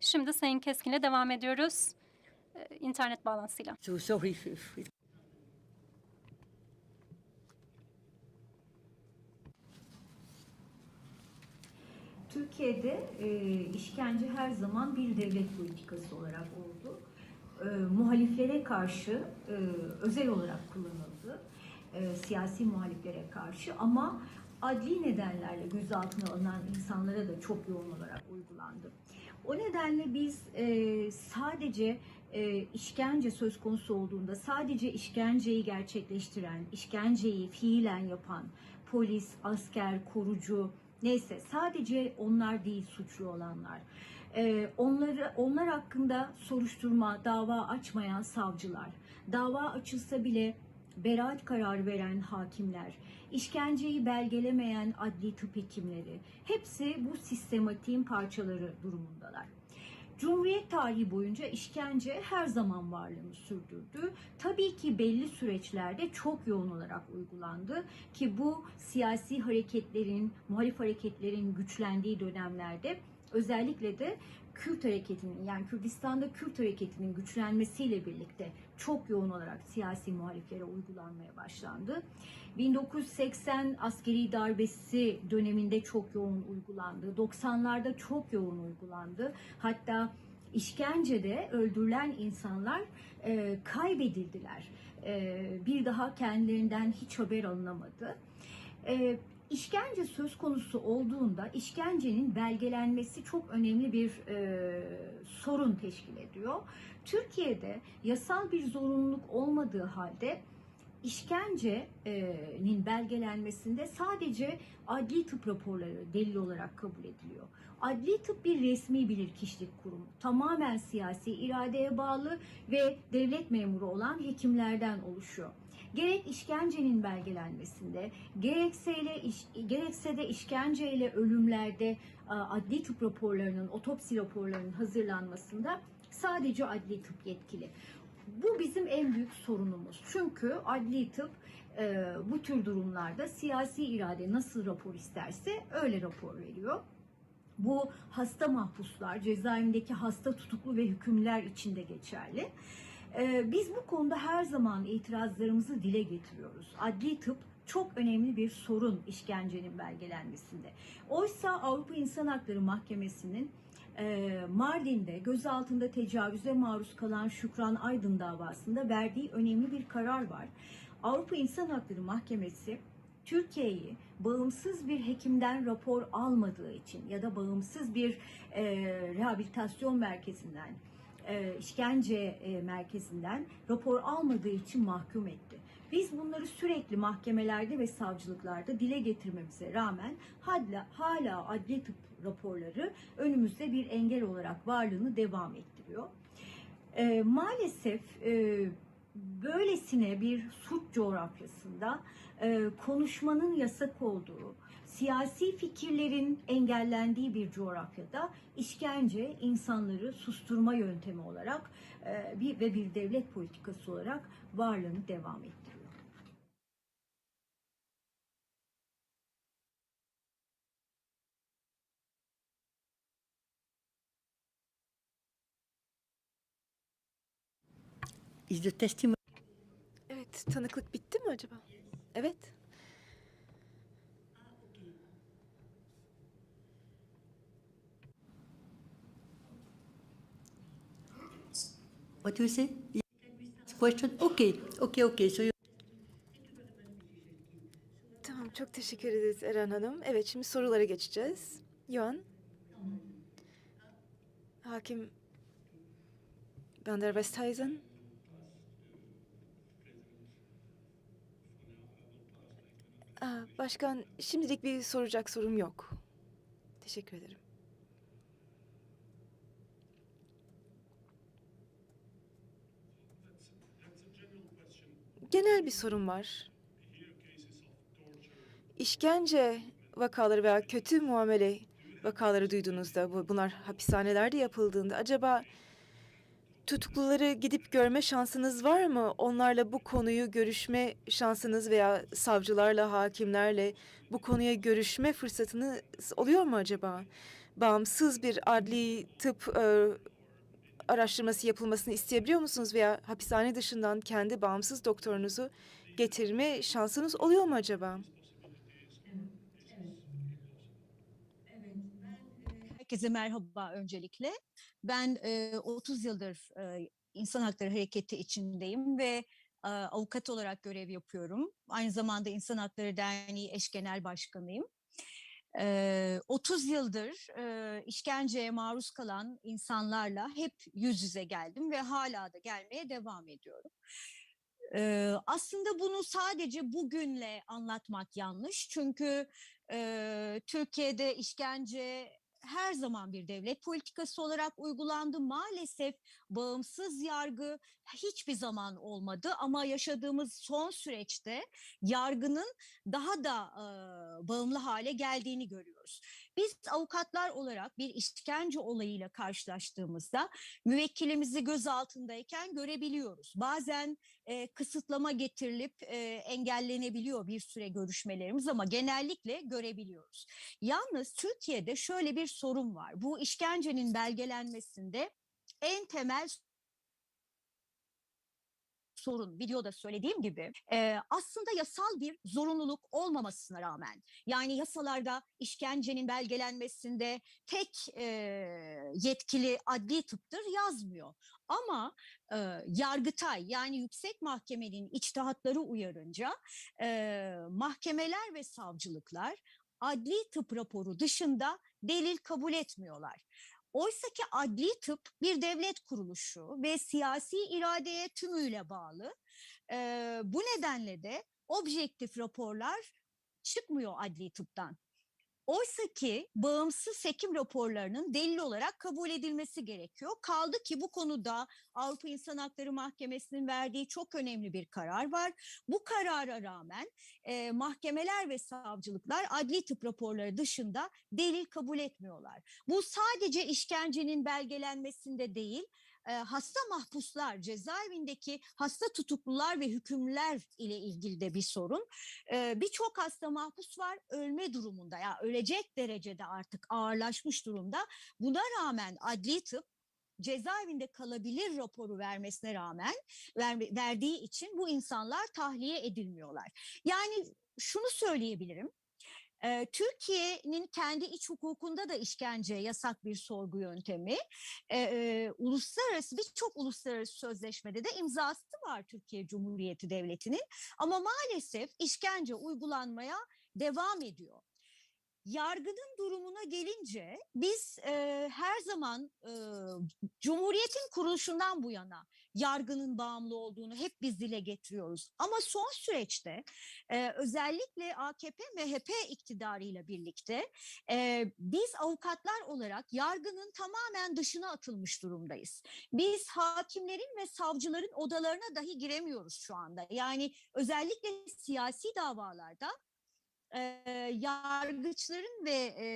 Şimdi Sayın Keskin'le devam ediyoruz. Ee, internet bağlantısıyla. So sorry. Türkiye'de e, işkence her zaman bir devlet politikası olarak oldu. E, muhaliflere karşı e, özel olarak kullanıldı. E, siyasi muhaliflere karşı ama adli nedenlerle gözaltına alınan insanlara da çok yoğun olarak uygulandı. O nedenle biz e, sadece e, işkence söz konusu olduğunda sadece işkenceyi gerçekleştiren, işkenceyi fiilen yapan polis, asker, korucu, Neyse sadece onlar değil suçlu olanlar. Ee, onları onlar hakkında soruşturma, dava açmayan savcılar, dava açılsa bile beraat kararı veren hakimler, işkenceyi belgelemeyen adli tıp hekimleri, hepsi bu sistematiğin parçaları durumundalar. Cumhuriyet tarihi boyunca işkence her zaman varlığını sürdürdü. Tabii ki belli süreçlerde çok yoğun olarak uygulandı ki bu siyasi hareketlerin, muhalif hareketlerin güçlendiği dönemlerde özellikle de Kürt hareketinin yani Kürdistan'da Kürt hareketinin güçlenmesiyle birlikte çok yoğun olarak siyasi muhaliflere uygulanmaya başlandı. 1980 askeri darbesi döneminde çok yoğun uygulandı. 90'larda çok yoğun uygulandı. Hatta işkencede öldürülen insanlar e, kaybedildiler. E, bir daha kendilerinden hiç haber alınamadı. E, İşkence söz konusu olduğunda işkencenin belgelenmesi çok önemli bir e, sorun teşkil ediyor. Türkiye'de yasal bir zorunluluk olmadığı halde işkencenin belgelenmesinde sadece adli tıp raporları delil olarak kabul ediliyor. Adli tıp bir resmi bilirkişilik kurumu. Tamamen siyasi iradeye bağlı ve devlet memuru olan hekimlerden oluşuyor. Gerek işkencenin belgelenmesinde, gerekse, ile iş, gerekse de işkenceyle ölümlerde adli tıp raporlarının, otopsi raporlarının hazırlanmasında sadece adli tıp yetkili. Bu bizim en büyük sorunumuz. Çünkü adli tıp e, bu tür durumlarda siyasi irade nasıl rapor isterse öyle rapor veriyor. Bu hasta mahpuslar, cezaevindeki hasta tutuklu ve hükümlüler için de geçerli. Ee, biz bu konuda her zaman itirazlarımızı dile getiriyoruz. Adli tıp çok önemli bir sorun işkencenin belgelenmesinde. Oysa Avrupa İnsan Hakları Mahkemesi'nin e, Mardin'de gözaltında tecavüze maruz kalan Şükran Aydın davasında verdiği önemli bir karar var. Avrupa İnsan Hakları Mahkemesi Türkiye'yi bağımsız bir hekimden rapor almadığı için ya da bağımsız bir e, rehabilitasyon merkezinden işkence e, merkezinden rapor almadığı için mahkum etti. Biz bunları sürekli mahkemelerde ve savcılıklarda dile getirmemize rağmen hala, hala adli tıp raporları önümüzde bir engel olarak varlığını devam ettiriyor. E, maalesef e, böylesine bir suç coğrafyasında e, konuşmanın yasak olduğu, siyasi fikirlerin engellendiği bir coğrafyada işkence insanları susturma yöntemi olarak e, bir ve bir devlet politikası olarak varlığını devam ettiriyor. Is the testimony Evet, tanıklık bitti mi acaba? Evet. what do you say? Question? Okay, okay, okay. So you Tamam, çok teşekkür ederiz Eren Hanım. Evet, şimdi sorulara geçeceğiz. Yuan. Hakim Van der Westhuizen. Aa, başkan, şimdilik bir soracak sorum yok. Teşekkür ederim. Genel bir sorun var. İşkence vakaları veya kötü muamele vakaları duyduğunuzda, bu- bunlar hapishanelerde yapıldığında acaba tutukluları gidip görme şansınız var mı? Onlarla bu konuyu görüşme şansınız veya savcılarla, hakimlerle bu konuya görüşme fırsatınız oluyor mu acaba? bağımsız bir adli tıp e, araştırması yapılmasını isteyebiliyor musunuz veya hapishane dışından kendi bağımsız doktorunuzu getirme şansınız oluyor mu acaba? Herkese merhaba öncelikle. Ben e, 30 yıldır e, insan hakları hareketi içindeyim ve e, avukat olarak görev yapıyorum. Aynı zamanda İnsan Hakları Derneği eş genel başkanıyım. E, 30 yıldır e, işkenceye maruz kalan insanlarla hep yüz yüze geldim ve hala da gelmeye devam ediyorum. E, aslında bunu sadece bugünle anlatmak yanlış. Çünkü e, Türkiye'de işkence her zaman bir devlet politikası olarak uygulandı. Maalesef bağımsız yargı hiçbir zaman olmadı ama yaşadığımız son süreçte yargının daha da e, bağımlı hale geldiğini görüyoruz. Biz avukatlar olarak bir işkence olayıyla karşılaştığımızda müvekkilimizi gözaltındayken görebiliyoruz. Bazen e, kısıtlama getirilip e, engellenebiliyor bir süre görüşmelerimiz ama genellikle görebiliyoruz. Yalnız Türkiye'de şöyle bir sorun var. Bu işkencenin belgelenmesinde en temel sorun videoda söylediğim gibi e, aslında yasal bir zorunluluk olmamasına rağmen yani yasalarda işkencenin belgelenmesinde tek e, yetkili adli tıptır yazmıyor ama e, Yargıtay yani yüksek mahkemenin içtihatları uyarınca e, mahkemeler ve savcılıklar adli tıp raporu dışında delil kabul etmiyorlar. Oysa ki adli tıp bir devlet kuruluşu ve siyasi iradeye tümüyle bağlı. Ee, bu nedenle de objektif raporlar çıkmıyor adli tıptan. Oysa ki bağımsız hekim raporlarının delil olarak kabul edilmesi gerekiyor. Kaldı ki bu konuda Avrupa İnsan Hakları Mahkemesi'nin verdiği çok önemli bir karar var. Bu karara rağmen e, mahkemeler ve savcılıklar adli tıp raporları dışında delil kabul etmiyorlar. Bu sadece işkencenin belgelenmesinde değil, hasta mahpuslar, cezaevindeki hasta tutuklular ve hükümlüler ile ilgili de bir sorun. E, Birçok hasta mahpus var ölme durumunda ya ölecek derecede artık ağırlaşmış durumda. Buna rağmen adli tıp cezaevinde kalabilir raporu vermesine rağmen ver- verdiği için bu insanlar tahliye edilmiyorlar. Yani şunu söyleyebilirim. Türkiye'nin kendi iç hukukunda da işkence yasak bir sorgu yöntemi. Eee, uluslararası birçok uluslararası sözleşmede de imzası var Türkiye Cumhuriyeti Devleti'nin. Ama maalesef işkence uygulanmaya devam ediyor. Yargının durumuna gelince biz eee, her zaman eee, Cumhuriyetin kuruluşundan bu yana yargının bağımlı olduğunu hep biz dile getiriyoruz. Ama son süreçte e, özellikle AKP MHP iktidarıyla birlikte e, biz avukatlar olarak yargının tamamen dışına atılmış durumdayız. Biz hakimlerin ve savcıların odalarına dahi giremiyoruz şu anda. Yani özellikle siyasi davalarda e, yargıçların ve e,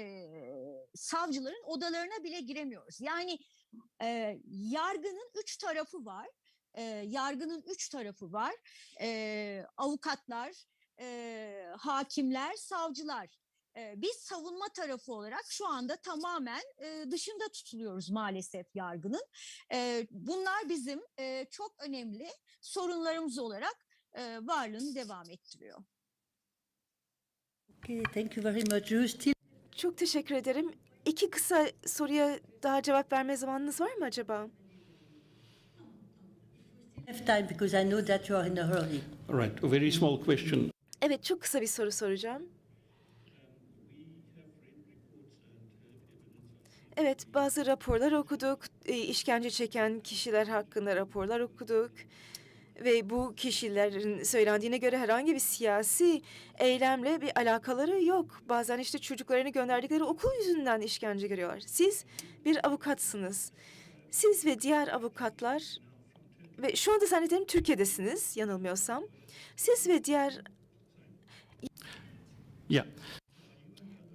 savcıların odalarına bile giremiyoruz. Yani e, yargının üç tarafı var. E, yargının üç tarafı var. E, avukatlar, e, hakimler, savcılar. E, biz savunma tarafı olarak şu anda tamamen e, dışında tutuluyoruz maalesef yargının. E, bunlar bizim e, çok önemli sorunlarımız olarak e, varlığını devam ettiriyor. Okay, thank you very much. Do you still Çok teşekkür ederim. İki kısa soruya daha cevap verme zamanınız var mı acaba? have time because I know that you are in a hurry. All right, a very small question. Evet, çok kısa bir soru soracağım. Evet, bazı raporlar okuduk. İşkence çeken kişiler hakkında raporlar okuduk. Ve bu kişilerin söylendiğine göre herhangi bir siyasi eylemle bir alakaları yok. Bazen işte çocuklarını gönderdikleri okul yüzünden işkence görüyorlar. Siz bir avukatsınız. Siz ve diğer avukatlar ve şu anda zannederim Türkiye'desiniz yanılmıyorsam. Siz ve diğer Yeah,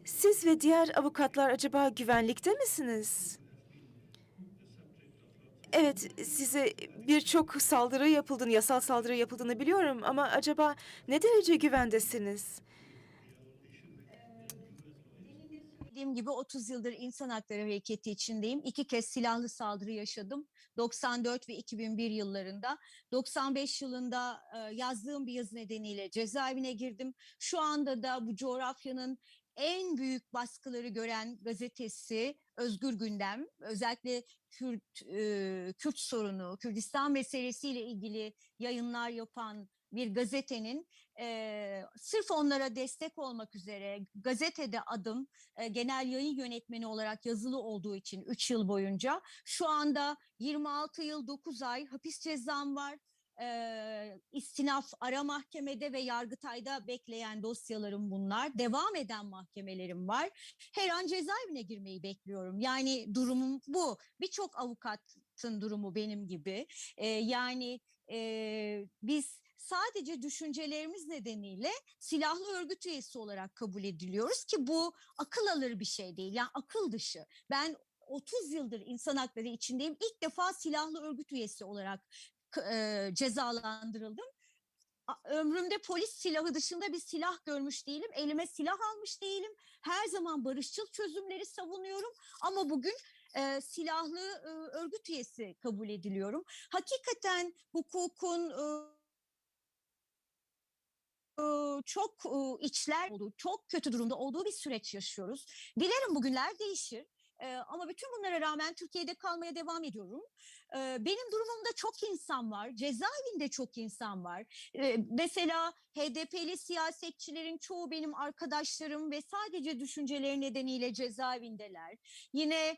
Siz ve diğer avukatlar acaba güvenlikte misiniz? Evet, size birçok saldırı yapıldığını, yasal saldırı yapıldığını biliyorum ama acaba ne derece güvendesiniz? Dediğim gibi 30 yıldır insan hakları hareketi içindeyim. İki kez silahlı saldırı yaşadım. 94 ve 2001 yıllarında. 95 yılında e, yazdığım bir yazı nedeniyle cezaevine girdim. Şu anda da bu coğrafyanın en büyük baskıları gören gazetesi Özgür Gündem, özellikle Kürt, e, Kürt sorunu, Kürdistan meselesiyle ilgili yayınlar yapan bir gazetenin e, sırf onlara destek olmak üzere gazetede adım e, genel yayın yönetmeni olarak yazılı olduğu için 3 yıl boyunca şu anda 26 yıl 9 ay hapis cezam var. E, istinaf ara mahkemede ve yargıtayda bekleyen dosyalarım bunlar. Devam eden mahkemelerim var. Her an cezaevine girmeyi bekliyorum. Yani durumum bu. Birçok avukatın durumu benim gibi. E, yani e, biz sadece düşüncelerimiz nedeniyle silahlı örgüt üyesi olarak kabul ediliyoruz ki bu akıl alır bir şey değil. Yani akıl dışı. Ben 30 yıldır insan hakları içindeyim. İlk defa silahlı örgüt üyesi olarak e, cezalandırıldım. Ömrümde polis silahı dışında bir silah görmüş değilim. Elime silah almış değilim. Her zaman barışçıl çözümleri savunuyorum. Ama bugün e, silahlı e, örgüt üyesi kabul ediliyorum. Hakikaten hukukun e, e, çok e, içler olduğu, çok kötü durumda olduğu bir süreç yaşıyoruz. Dilerim bugünler değişir. E, ama bütün bunlara rağmen Türkiye'de kalmaya devam ediyorum. Benim durumumda çok insan var. Cezaevinde çok insan var. Mesela HDP'li siyasetçilerin çoğu benim arkadaşlarım ve sadece düşünceleri nedeniyle cezaevindeler. Yine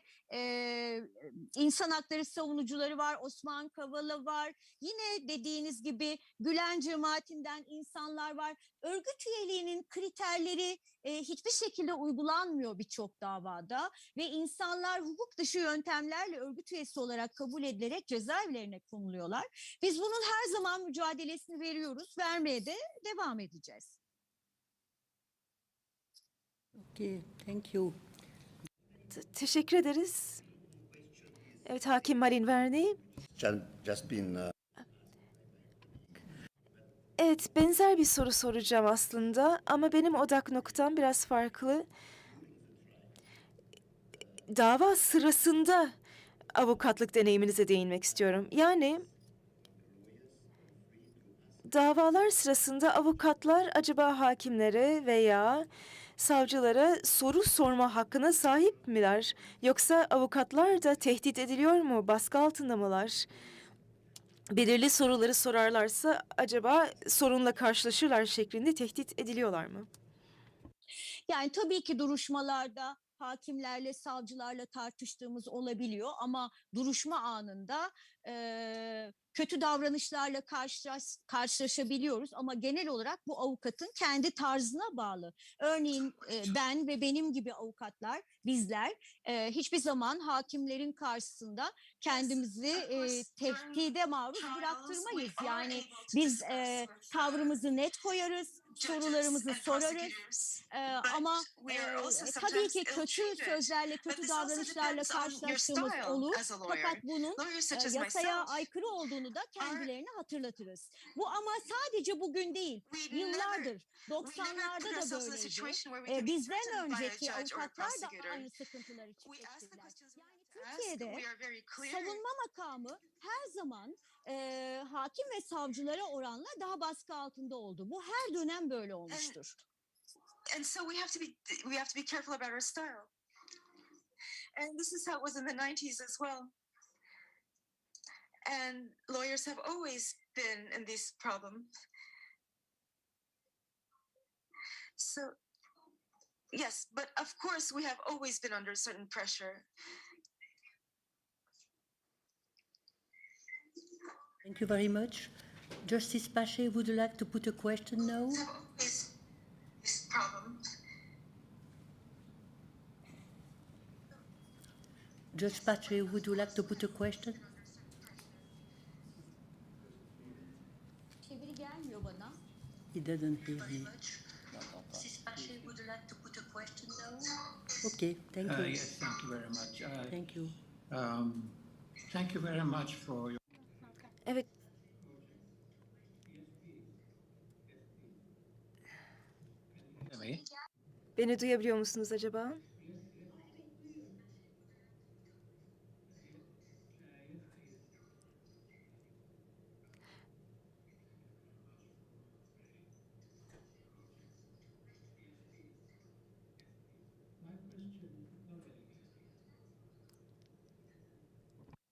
insan hakları savunucuları var. Osman Kavala var. Yine dediğiniz gibi Gülen cemaatinden insanlar var. Örgüt üyeliğinin kriterleri e, hiçbir şekilde uygulanmıyor birçok davada ve insanlar hukuk dışı yöntemlerle örgüt üyesi olarak kabul edilerek cezaevlerine konuluyorlar. Biz bunun her zaman mücadelesini veriyoruz, vermeye de devam edeceğiz. Okay, thank you. Te- teşekkür ederiz. Evet Hakim Malin. Just, just been uh, Evet, benzer bir soru soracağım aslında ama benim odak noktam biraz farklı. Dava sırasında avukatlık deneyiminize değinmek istiyorum. Yani davalar sırasında avukatlar acaba hakimlere veya savcılara soru sorma hakkına sahip miler? Yoksa avukatlar da tehdit ediliyor mu? Baskı altında mılar? Belirli soruları sorarlarsa acaba sorunla karşılaşırlar şeklinde tehdit ediliyorlar mı? Yani tabii ki duruşmalarda hakimlerle, savcılarla tartıştığımız olabiliyor ama duruşma anında e, kötü davranışlarla karşılaş, karşılaşabiliyoruz ama genel olarak bu avukatın kendi tarzına bağlı. Örneğin e, ben ve benim gibi avukatlar, bizler e, hiçbir zaman hakimlerin karşısında kendimizi e, tehdide maruz bıraktırmayız. Yani biz e, tavrımızı net koyarız, sorularımızı sorarız. Ee, ama e, tabii ki kötü sözlerle, kötü davranışlarla karşılaştığımız olur. Fakat bunun e, yasaya aykırı olduğunu da kendilerine hatırlatırız. Bu ama sadece bugün değil, yıllardır, 90'larda da böyleydi. E, bizden önceki avukatlar da aynı sıkıntıları çektiler. Yani Türkiye'de savunma makamı her zaman e, hakim ve savcılara oranla daha baskı altında oldu. Bu her dönem böyle olmuştur. and so we have to be we have to be careful about our style and this is how it was in the 90s as well and lawyers have always been in these problems so yes but of course we have always been under certain pressure Thank you very much. Justice Pache, would you like to put a question now? have always these problems Judge Pache, would you like to put a question? Çeviri gelmiyor bana. He doesn't hear me. Justice Pache, would you like to put a question now? Okay, thank Uh, you. Yes, thank you very much. Uh, Thank you. um, Thank you very much for your Beni duyabiliyor musunuz acaba?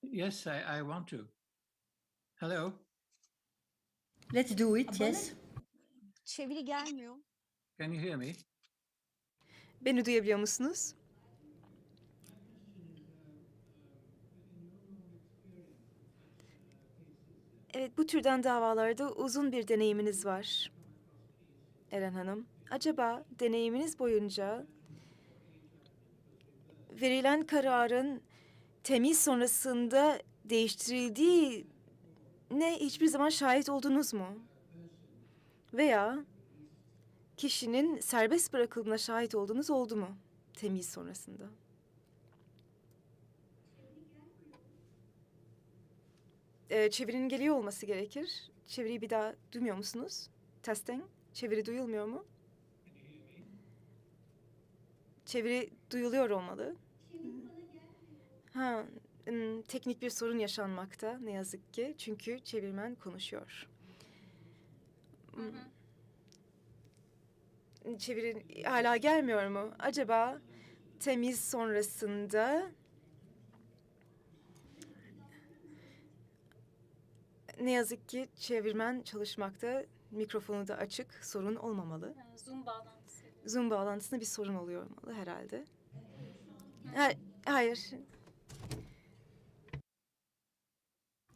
Yes, I, I want to. Hello. Let's do it. Yes. Çeviri gelmiyor. Can you hear me? Beni duyabiliyor musunuz? Evet, bu türden davalarda uzun bir deneyiminiz var. Eren Hanım, acaba deneyiminiz boyunca verilen kararın temiz sonrasında değiştirildiği ne hiçbir zaman şahit oldunuz mu? Veya kişinin serbest bırakıldığına şahit olduğunuz oldu mu temiz sonrasında? Ee, çevirinin geliyor olması gerekir. Çeviriyi bir daha duymuyor musunuz? Testing. Çeviri duyulmuyor mu? Çeviri duyuluyor olmalı. Ha, teknik bir sorun yaşanmakta ne yazık ki. Çünkü çevirmen konuşuyor. Çeviri hala gelmiyor mu? Acaba temiz sonrasında ne yazık ki çevirmen çalışmakta. Mikrofonu da açık. Sorun olmamalı. Ee, Zoom bağlantısı. Zoom bağlantısında bir sorun oluyor olmalı herhalde. Ha, hayır.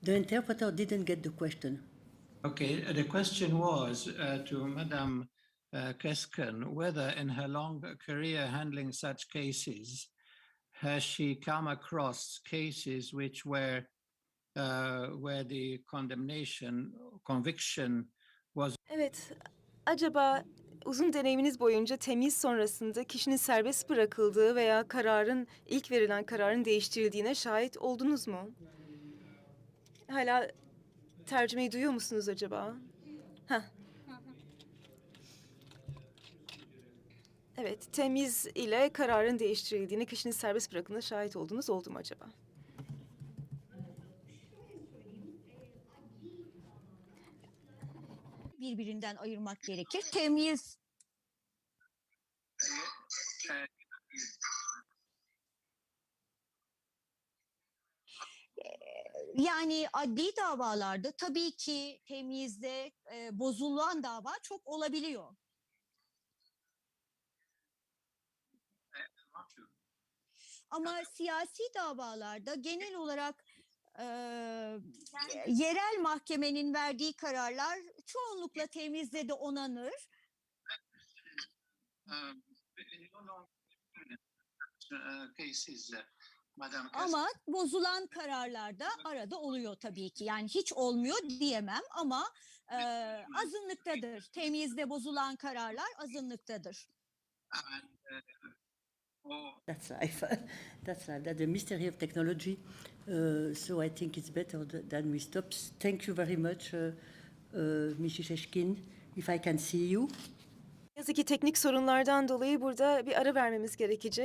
The interpreter didn't get the question. Okay, the question was uh, to Madame uh, Kesken whether in her long career handling such cases, has she come across cases which were uh, where the condemnation, conviction was Evet. Acaba uzun deneyiminiz boyunca temiz sonrasında kişinin serbest bırakıldığı veya kararın ilk verilen kararın değiştirildiğine şahit oldunuz mu? Hala tercümeyi duyuyor musunuz acaba? Heh. Evet, temiz ile kararın değiştirildiğine kişinin serbest bırakıldığına şahit oldunuz oldu mu acaba? Birbirinden ayırmak gerekir. Temiz Yani adli davalarda tabii ki temizde e, bozulan dava çok olabiliyor. Ama siyasi davalarda genel olarak e, yerel mahkemenin verdiği kararlar çoğunlukla temizde de onanır. Ama bozulan kararlar da arada oluyor tabii ki. Yani hiç olmuyor diyemem ama e, azınlıktadır. Temizde bozulan kararlar azınlıktadır. That's life. That's life. That's the mystery of technology. Uh, so I think it's better th- than we stop. Thank you very much, uh, uh, Mrs. Eshkin. If I can see you. Yazık ki teknik sorunlardan dolayı burada bir ara vermemiz gerekecek.